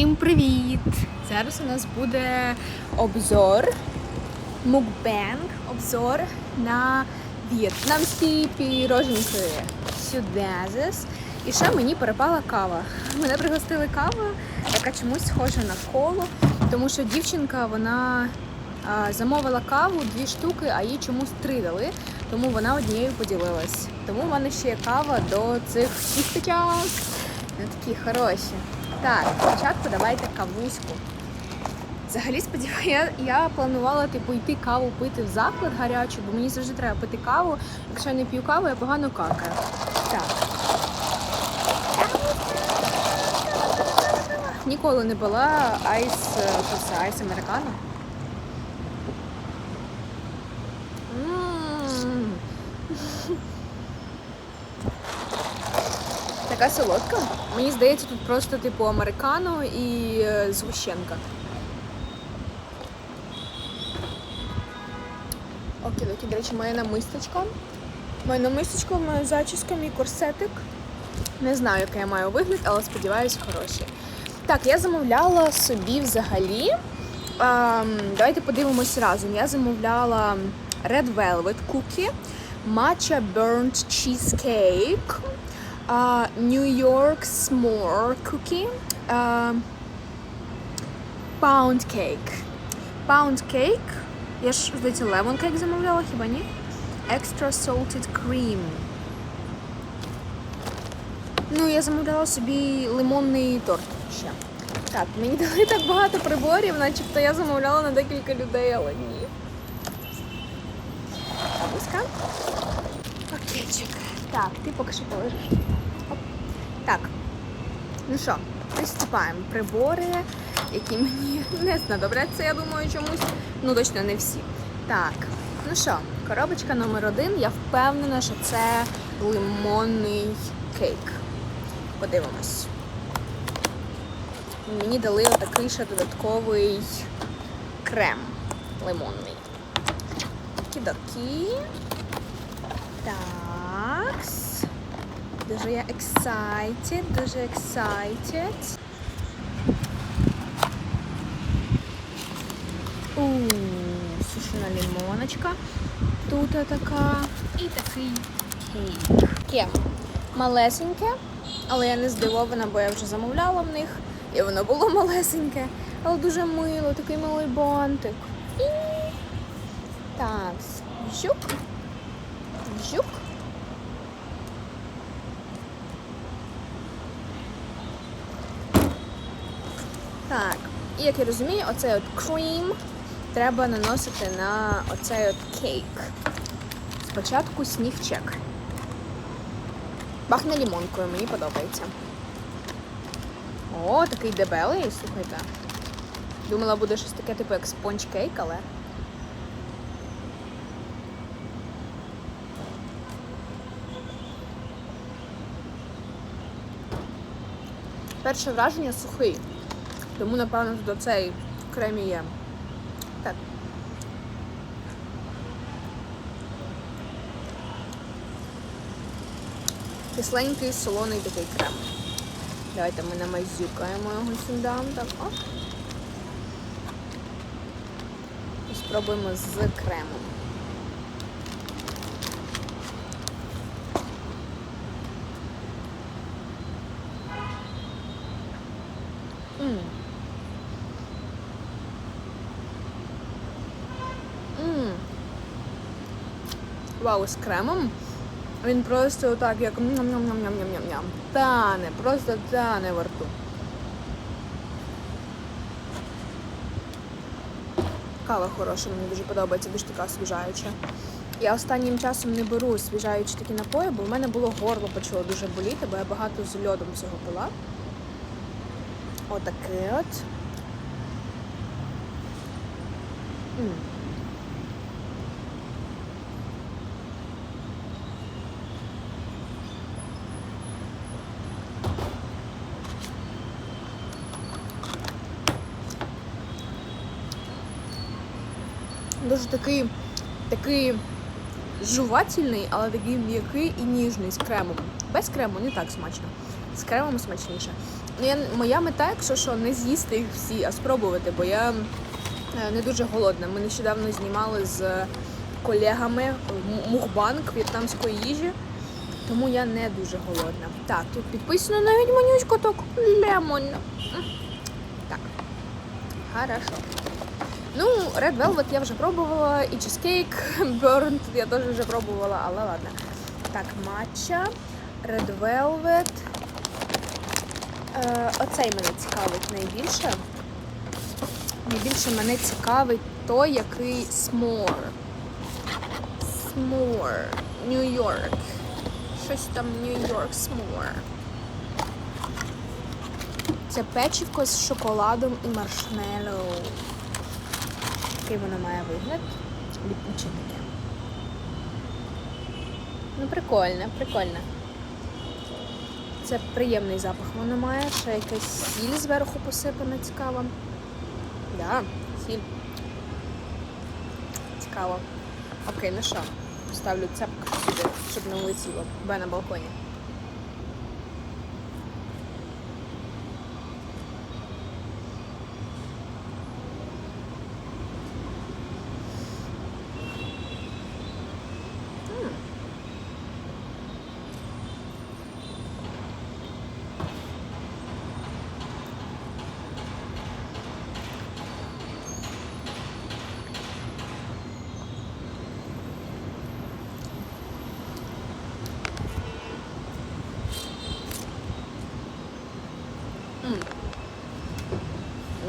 Всім привіт! Зараз у нас буде обзор, мукбенг, обзор на в'єтнамські піроженки сюдезес. І ще мені перепала кава. Мене пригостили каву, яка чомусь схожа на коло, тому що дівчинка вона а, замовила каву дві штуки, а їй чомусь три дали, тому вона однією поділилась. Тому в мене ще є кава до цих тістечок. Вони такі хороші. Так, спочатку давайте кавуську. Взагалі сподіваюся, я, я планувала типу йти каву пити в заклад гарячу, бо мені завжди треба пити каву. Якщо я не п'ю каву, я погано какаю. Так. Ніколи не була айс, е, це, айс американо. Така солодка. Мені здається, тут просто типу американо і е, згущенка. Окей, доки, до речі, моя намисточка. Моя намисточка, моя зачіска, мій корсетик. Не знаю, який я маю вигляд, але сподіваюся, хороший. Так, я замовляла собі взагалі. Ем, давайте подивимось разом. Я замовляла Red Velvet Cookie, Matcha Burnt Cheesecake, а, New York S'more Cookie, а, Pound Cake. Pound Cake. Я ж, здається, Lemon Cake замовляла, хіба ні? Extra Salted Cream. Ну, я замовляла собі лимонний торт ще. Так, мені дали так багато приборів, начебто я замовляла на декілька людей, але ні. Бабуська. Окейчик. Так, ти поки що полежиш. Так. Ну що, приступаємо. Прибори, які мені не знадобляться, я думаю, чомусь. Ну, точно не всі. Так, ну що, коробочка номер один. Я впевнена, що це лимонний кейк. Подивимось. Мені дали отакий ще додатковий крем лимонний. Кідакі. Такс. Дуже я excited, дуже excited. У, сушена лимоночка. Тут така. І такий кейк. Таке малесеньке, але я не здивована, бо я вже замовляла в них. І воно було малесеньке, але дуже мило, такий милий бантик. І... Так, жук. Жук. Так, і як я розумію, оцей от крем треба наносити на оцей от кейк. Спочатку снігчек. Пахне лімонкою, мені подобається. О, такий дебелий, слухайте. Думала, буде щось таке, типу, як спонж кейк, але. Перше враження сухий. Тому, напевно, тут оцей в кремі є. Так. Кисленький, солоний такий крем. Давайте ми намазюкаємо його сюди. Так, оп. І спробуємо з кремом. М. М. Вау, з кремом. Він просто отак, як ням-ням-ням-ням-ням-ням. Тане, просто тане во рту. Кава хороша, мені дуже подобається, дуже така освіжаюча. Я останнім часом не беру освіжаючі такі напої, бо в мене було горло почало дуже боліти, бо я багато з льодом цього пила. Отаке от. М. Дуже такий, такий жувательний, але такий м'який і ніжний з кремом. Без крему не так смачно. З кремом смачніше. Ну, я, моя мета, якщо що, не з'їсти їх всі, а спробувати, бо я е, не дуже голодна. Ми нещодавно знімали з колегами мухбанк в'єтнамської їжі, тому я не дуже голодна. Так, тут підписано навіть менючко так лемон. Так. Хорошо. Ну, Red Velvet я вже пробувала, і Cheesecake Burnt я теж вже пробувала, але ладно. Так, матча, Red Velvet. Е, оцей мене цікавить найбільше. Найбільше мене цікавить той, який S'more. S'more. Нью-Йорк. Щось там Нью-Йорк S'more. Це печивко з шоколадом і маршмеллоу. Який воно має вигляд? Ліпуче таке. Ну, прикольне, прикольне. Це приємний запах воно має. Ще якась сіль зверху посипана цікава. Да, сіль. Цікаво. Окей, ну що, ставлю цепку сюди, щоб не влетіло. Бе на балконі.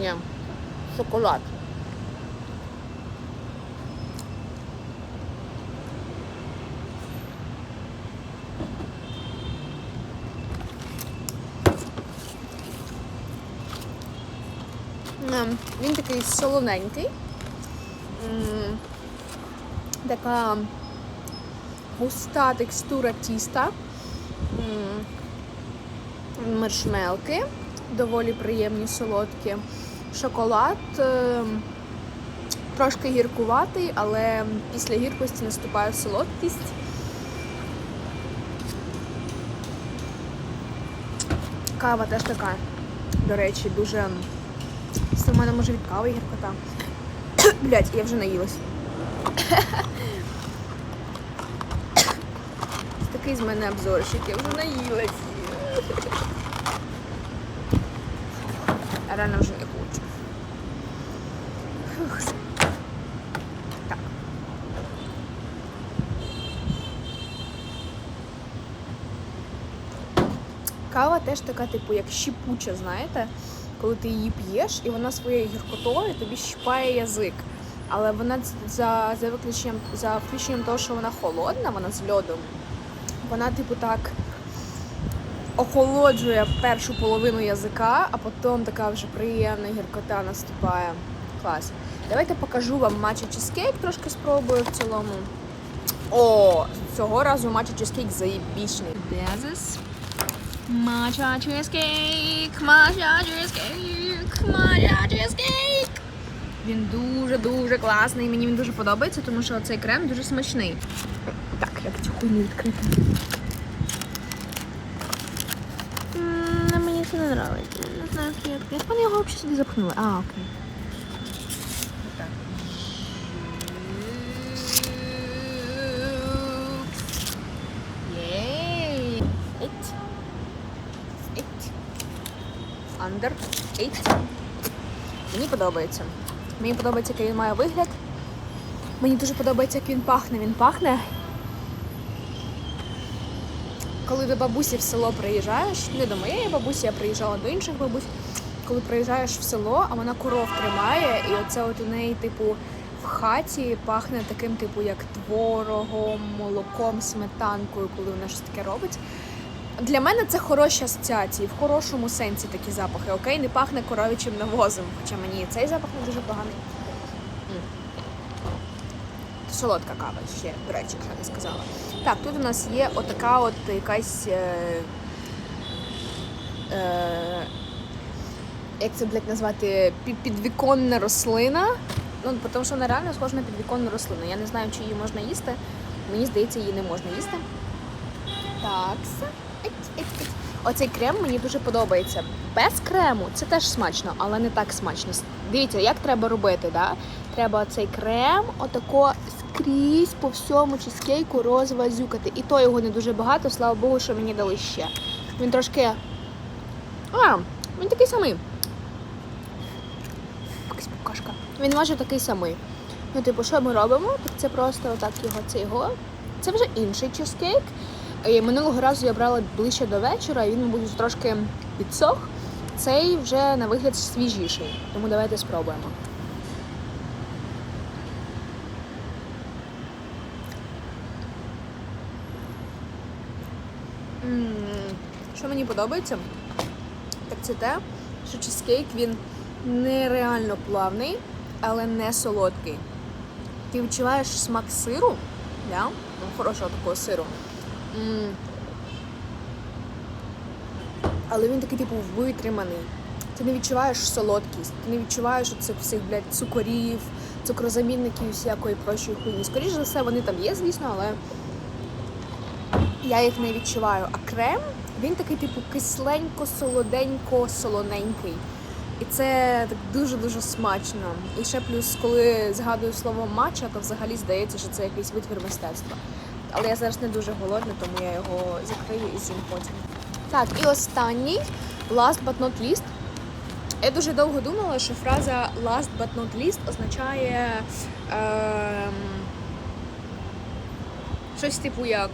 Ні. Шоколад. Ем, Він такий солоненький. Така густа текстура тіста. Маршмелки доволі приємні, солодкі. Шоколад е, трошки гіркуватий, але після гіркості наступає солодкість. Кава теж така, до речі, дуже. Це в мене може від кави гіркота. Блять, я вже наїлась. Такий з мене обзорщик, я вже наїлась. Я реально вже не Фух. Так. Кава теж така, типу, як щіпуча, знаєте, коли ти її п'єш, і вона своєю гіркотою тобі щипає язик. Але вона за, за виключенням за включенням того, що вона холодна, вона з льодом, вона, типу, так охолоджує першу половину язика, а потім така вже приємна гіркота наступає. Клас. Давайте покажу вам матча чизкейк, трошки спробую в цілому. О, цього разу матча чизкейк заєбічний. Дезис. Матча чизкейк, матча чизкейк, матча чизкейк. Він дуже-дуже класний, мені він дуже подобається, тому що цей крем дуже смачний. Так, як цю хуйню відкрити. Мені це не подобається. Не знаю, як я відкрити. Вони його взагалі сюди запхнули. А, окей. Подобається. Мені подобається, який він має вигляд. Мені дуже подобається, як він пахне. Він пахне. Коли до бабусі в село приїжджаєш, не до моєї бабусі, я приїжджала до інших бабусь. Коли приїжджаєш в село, а вона коров тримає, і оце от у неї, типу, в хаті пахне таким, типу, як творогом, молоком, сметанкою, коли вона щось таке робить. Для мене це хороші асоціації, в хорошому сенсі такі запахи. Окей, не пахне коров'ячим навозом, хоча мені і цей запах не дуже поганий. Солодка кава ще, до речі, якщо не сказала. Так, тут у нас є отака от якась. Е, е, як це, блядь, назвати, підвіконна рослина. Ну, тому що вона реально схожа на підвіконну рослину. Я не знаю, чи її можна їсти. Мені здається, її не можна їсти. Так. Оцей крем мені дуже подобається. Без крему це теж смачно, але не так смачно. Дивіться, як треба робити, да? Треба цей крем отако скрізь по всьому чизкейку розвазюкати. І то його не дуже багато, слава Богу, що мені дали ще. Він трошки. А, він такий самий. Якась букашка. Він майже такий самий. Ну, типу, що ми робимо? Так це просто отак його це його. Це вже інший чизкейк. І минулого разу я брала ближче до вечора, і він, мабуть, трошки підсох. Цей вже на вигляд свіжіший. Тому давайте спробуємо. Що мені подобається, так це те, що чизкейк він нереально плавний, але не солодкий. Ти відчуваєш смак сиру, да? Хорошого такого сиру. Але він такий, типу, витриманий. Ти не відчуваєш солодкість, ти не відчуваєш цих всіх, блядь, цукорів, цукрозамінників, всякої прочої хуйні. Скоріше за все, вони там є, звісно, але я їх не відчуваю. А крем, він такий, типу, кисленько, солоденько, солоненький. І це так дуже-дуже смачно. І ще плюс, коли згадую слово матча, то взагалі здається, що це якийсь витвір мистецтва. Але я зараз не дуже голодна, тому я його закрию і з'їм потім. Так, і останній last but not least. Я дуже довго думала, що фраза last but not least означає ем, щось типу як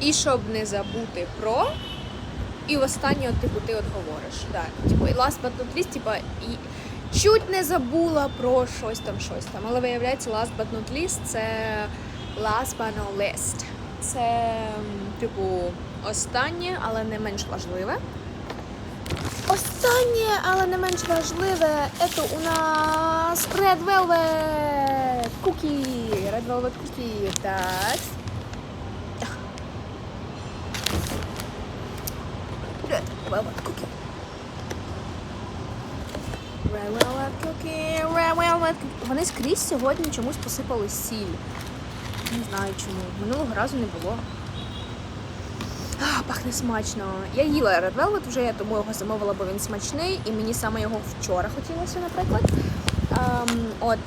і щоб не забути про. І останнє, от, типу, ти от говориш. Да. Типу, last but not least, типу, і чуть не забула про щось там, щось там. Але виявляється, last but not least це last but not least. Це, типу, останнє, але не менш важливе. Останнє, але не менш важливе, це у нас Red Velvet Cookie. Red Velvet Cookie. Так. Red Velvet Cookie. Red Velvet Cookie, Red Velvet Cookie. Вони скрізь сьогодні чомусь посипали сіль. Не знаю чому. Минулого разу не було. А, пахне смачно. Я їла Red Velvet вже, я тому його замовила, бо він смачний, і мені саме його вчора хотілося, наприклад. Ем, от.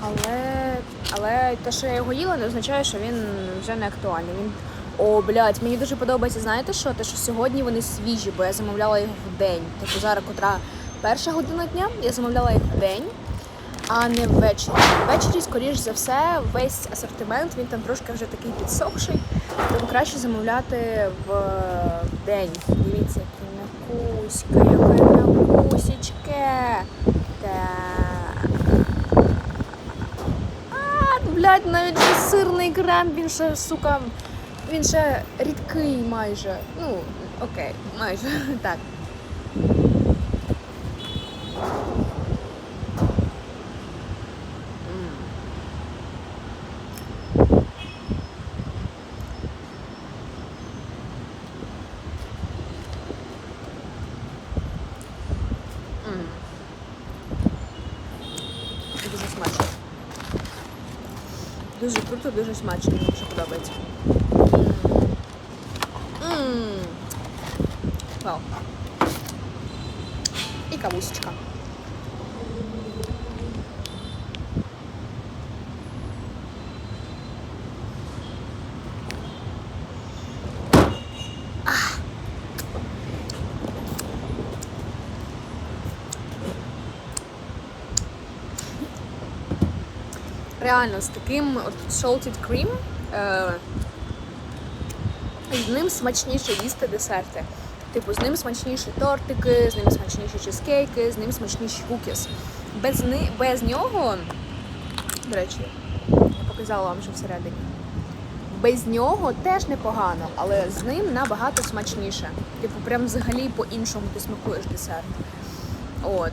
Але, але те, що я його їла, не означає, що він вже не актуальний. Він... О, блядь, мені дуже подобається, знаєте що? Те, що сьогодні вони свіжі, бо я замовляла їх в день. Тобто зараз котра перша година дня, я замовляла їх в день, а не ввечері. Ввечері, скоріш за все, весь асортимент, він там трошки вже такий підсохший. Тому краще замовляти в день. Дивіться, яке м'якуське, яке м'якусічке. Так. А, блядь, навіть сирний крем, він ще, сука, він ще рідкий майже. Ну, окей, майже так. М. М. Дуже смачно. Дуже круто, дуже смачно, мені дуже подобається. Вау. І кавусечка. Реально, з таким salted cream, е, з ним смачніше їсти десерти. Типу, з ним смачніші тортики, з ним смачніші чизкейки, з ним смачніші кукіс. Без, ни, без нього, до речі, я показала вам вже всередині. Без нього теж непогано, але з ним набагато смачніше. Типу, прям взагалі по-іншому ти смакуєш десерт. От.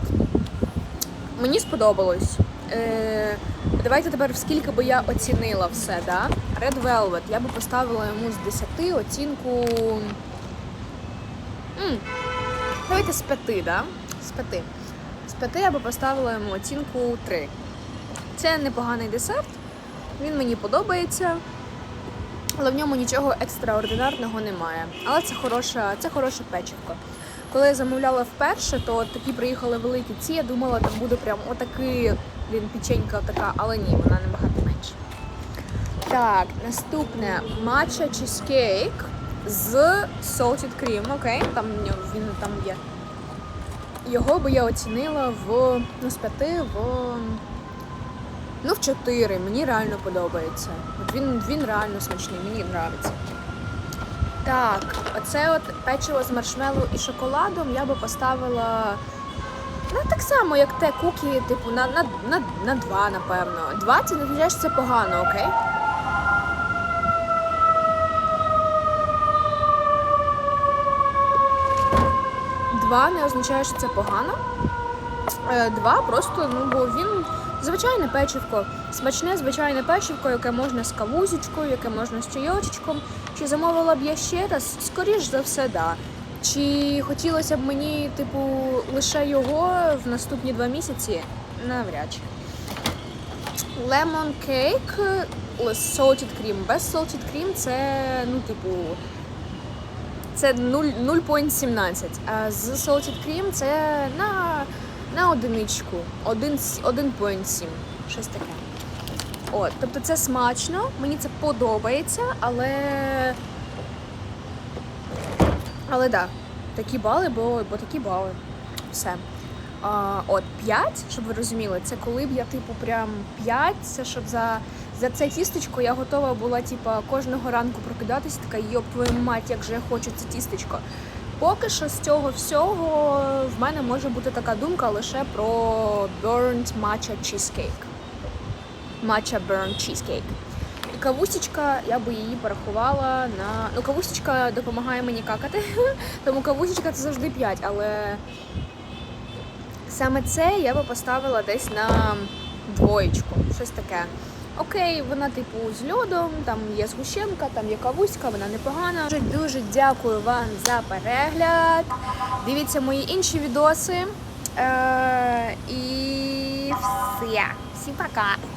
Мені сподобалось. Е, давайте тепер, скільки би я оцінила все, да? Red Velvet, я би поставила йому з 10 оцінку. М, давайте з 5, да? З 5. З 5 я би поставила йому оцінку 3. Це непоганий десерт. Він мені подобається. але в ньому нічого екстраординарного немає. Але це хороша, це хороше печивко. Коли я замовляла вперше, то такі приїхали великі ці, я думала, там буде прям отакий, блін, печенька така, але ні, вона набагато менша. Так, наступне матча чизкейк з salted cream, окей, там він там є. Його би я оцінила в ну, з п'яти в ну в чотири. Мені реально подобається. От він, він реально смачний, мені подобається. Так, оце от печиво з маршмеллоу і шоколадом я би поставила. Ну, так само, як те кукі, типу, на, на, на, на два, напевно. Два це не що це погано, окей? Два не означає, що це погано. Е, Два просто, ну бо він звичайне печивко. Смачне звичайне печивко, яке можна з кавузічкою, яке можна з чайочком. Чи замовила б я ще раз? Скоріш за все, да. Чи хотілося б мені, типу, лише його в наступні два місяці? Навряд чи. Cake з salted cream. Без salted cream це, ну, типу, це 0.17. А з salted cream це на, на одиничку. 1.7. Щось таке. От, тобто це смачно, мені це подобається, але. Але так, да, такі бали, бо, бо такі бали. Все. А, от 5, щоб ви розуміли, це коли б я, типу, прям 5, це щоб за, за це тістечко я готова була, типа, кожного ранку прокидатися, така йоп твою мать, як же я хочу це тістечко. Поки що з цього всього в мене може бути така думка лише про burnt matcha cheesecake. Matcha burnt cheesecake. І кавусічка, я би її порахувала на. Ну, кавусічка допомагає мені какати, тому кавусічка це завжди 5, але саме це я би поставила десь на двоєчку, щось таке. Окей, вона типу з льодом, там є згущенка, там є кавуська, вона непогана. Дуже дуже дякую вам за перегляд. Дивіться мої інші відоси. Е- і все. Всім пока!